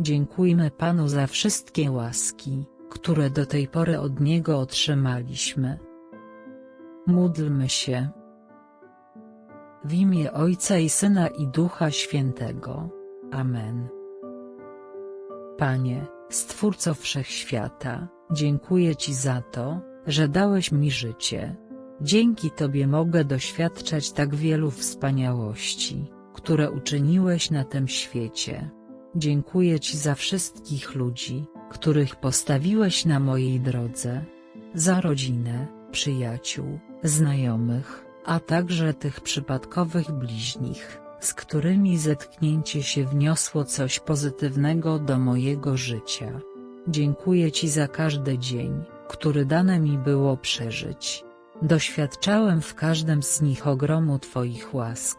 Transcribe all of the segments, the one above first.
Dziękujmy Panu za wszystkie łaski, które do tej pory od Niego otrzymaliśmy. Módlmy się. W imię Ojca i Syna i Ducha Świętego. Amen. Panie, Stwórco Wszechświata, dziękuję Ci za to, że dałeś mi życie. Dzięki Tobie mogę doświadczać tak wielu wspaniałości, które uczyniłeś na tym świecie. Dziękuję Ci za wszystkich ludzi, których postawiłeś na mojej drodze. Za rodzinę, przyjaciół, znajomych, a także tych przypadkowych bliźnich, z którymi zetknięcie się wniosło coś pozytywnego do mojego życia. Dziękuję Ci za każdy dzień, który dane mi było przeżyć. Doświadczałem w każdym z nich ogromu Twoich łask.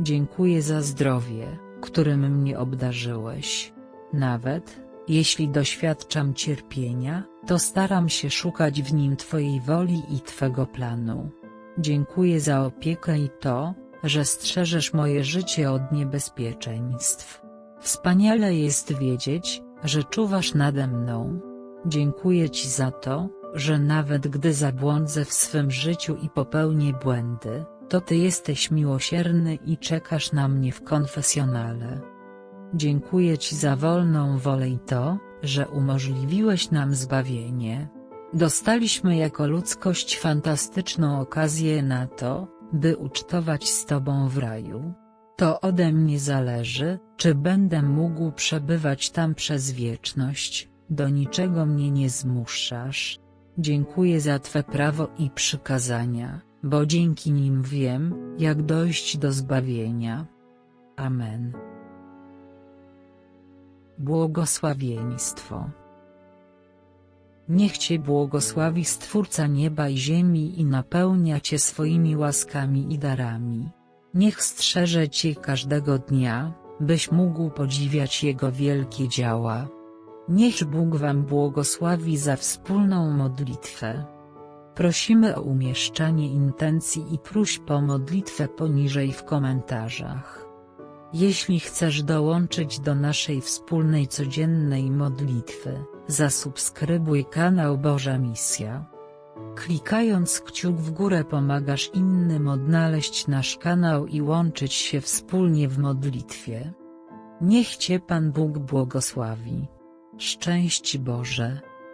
Dziękuję za zdrowie, którym mnie obdarzyłeś. Nawet, jeśli doświadczam cierpienia, to staram się szukać w nim Twojej woli i Twego planu. Dziękuję za opiekę i to, że strzeżesz moje życie od niebezpieczeństw. Wspaniale jest wiedzieć, że czuwasz nade mną. Dziękuję Ci za to, że nawet gdy zabłądzę w swym życiu i popełnię błędy, to Ty jesteś miłosierny i czekasz na mnie w konfesjonale. Dziękuję Ci za wolną wolę i to, że umożliwiłeś nam zbawienie. Dostaliśmy jako ludzkość fantastyczną okazję na to, by ucztować z Tobą w raju. To ode mnie zależy, czy będę mógł przebywać tam przez wieczność, do niczego mnie nie zmuszasz. Dziękuję za Twe prawo i przykazania, bo dzięki nim wiem, jak dojść do zbawienia. Amen. Błogosławieństwo Niech Cię błogosławi Stwórca nieba i ziemi i napełnia Cię swoimi łaskami i darami. Niech strzeże Cię każdego dnia, byś mógł podziwiać Jego wielkie dzieła. Niech Bóg Wam błogosławi za wspólną modlitwę. Prosimy o umieszczanie intencji i próśb po modlitwę poniżej w komentarzach. Jeśli chcesz dołączyć do naszej wspólnej codziennej modlitwy, zasubskrybuj kanał Boża Misja. Klikając kciuk w górę pomagasz innym odnaleźć nasz kanał i łączyć się wspólnie w modlitwie. Niech Cię Pan Bóg błogosławi. Szczęść Boże.